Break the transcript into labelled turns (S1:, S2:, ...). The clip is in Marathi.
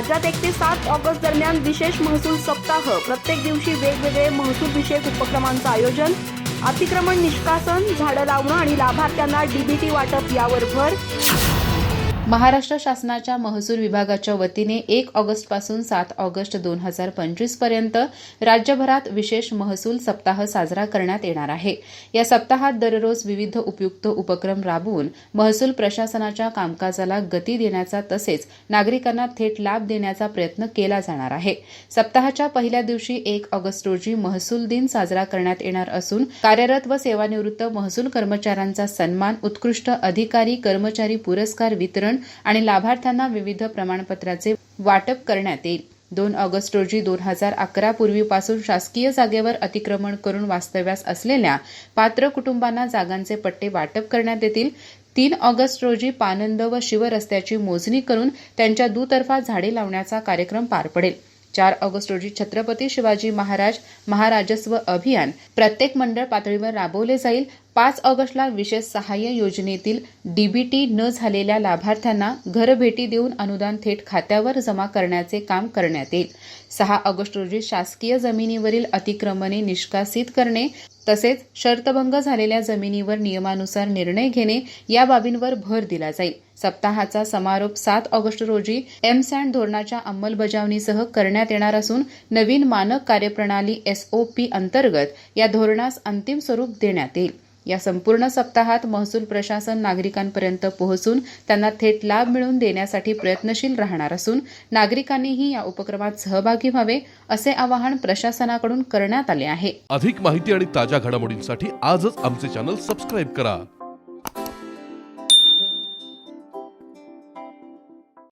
S1: राज्यात एक ते सात ऑगस्ट दरम्यान विशेष महसूल सप्ताह. प्रत्येक दिवशी वेगवेगळे महसूल विषयक उपक्रमांचं आयोजन अतिक्रमण निष्कासन झाडं लावणं आणि लाभार्थ्यांना डीबीटी वाटप यावर भर.
S2: महाराष्ट्र शासनाच्या महसूल विभागाच्या वतीने एक ऑगस्टपासून सात ऑगस्ट दोन हजार पंचवीसपर्यंत राज्यभरात विशेष महसूल सप्ताह साजरा करण्यात येणार आहे. या सप्ताहात दररोज विविध उपयुक्त उपक्रम राबवून महसूल प्रशासनाच्या कामकाजाला गती देण्याचा तसेच नागरिकांना थेट लाभ देण्याचा प्रयत्न केला जाणार आहे. सप्ताहाच्या पहिल्या दिवशी एक ऑगस्ट रोजी महसूल दिन साजरा करण्यात येणार असून कार्यरत व सेवानिवृत्त महसूल कर्मचाऱ्यांचा सन्मान उत्कृष्ट अधिकारी कर्मचारी पुरस्कार वितरण आणि लाभार्थ्यांना विविध प्रमाणपत्राचे वाटप करण्यात येईल. दोन ऑगस्ट रोजी दोन हजार अकरा पूर्वीपासून शासकीय जागेवर अतिक्रमण करून वास्तव्यास असलेल्या पात्र कुटुंबांना जागांचे पट्टे वाटप करण्यात येतील. तीन ऑगस्ट रोजी पानंद व शिवरस्त्याची मोजणी करून त्यांच्या दुतर्फा झाडे लावण्याचा कार्यक्रम पार पडेल. चार ऑगस्ट रोजी छत्रपती शिवाजी महाराज महाराजस्व अभियान प्रत्येक मंडळ पातळीवर राबवले जाईल. पाच ऑगस्टला विशेष सहाय्य योजनेतील डीबीटी न झालेल्या लाभार्थ्यांना घरभेटी देऊन अनुदान थेट खात्यावर जमा करण्याचे काम करण्यात येईल. सहा ऑगस्ट रोजी शासकीय जमिनीवरील अतिक्रमणे निष्कासित करणे तसेच शर्तभंग झालेल्या जमिनीवर नियमानुसार निर्णय घेणे या बाबींवर भर दिला जाईल. सप्ताहाचा समारोप सात ऑगस्ट रोजी एम सँड धोरणाच्या अंमलबजावणीसह करण्यात येणार असून नवीन मानक कार्यप्रणाली एसओपी अंतर्गत या धोरणास अंतिम स्वरूप देण्यात येईल. या संपूर्ण सप्ताहात महसूल प्रशासन नागरिकांपर्यंत पोहोचून त्यांना थेट लाभ मिळवून देण्यासाठी प्रयत्नशील राहणार असून नागरिकांनीही या उपक्रमात सहभागी व्हावे असे आवाहन प्रशासनाकडून करण्यात आले आहे.
S3: अधिक माहिती आणि ताज्या घडामोडींसाठी आजच आमचे चॅनल सबस्क्राईब करा.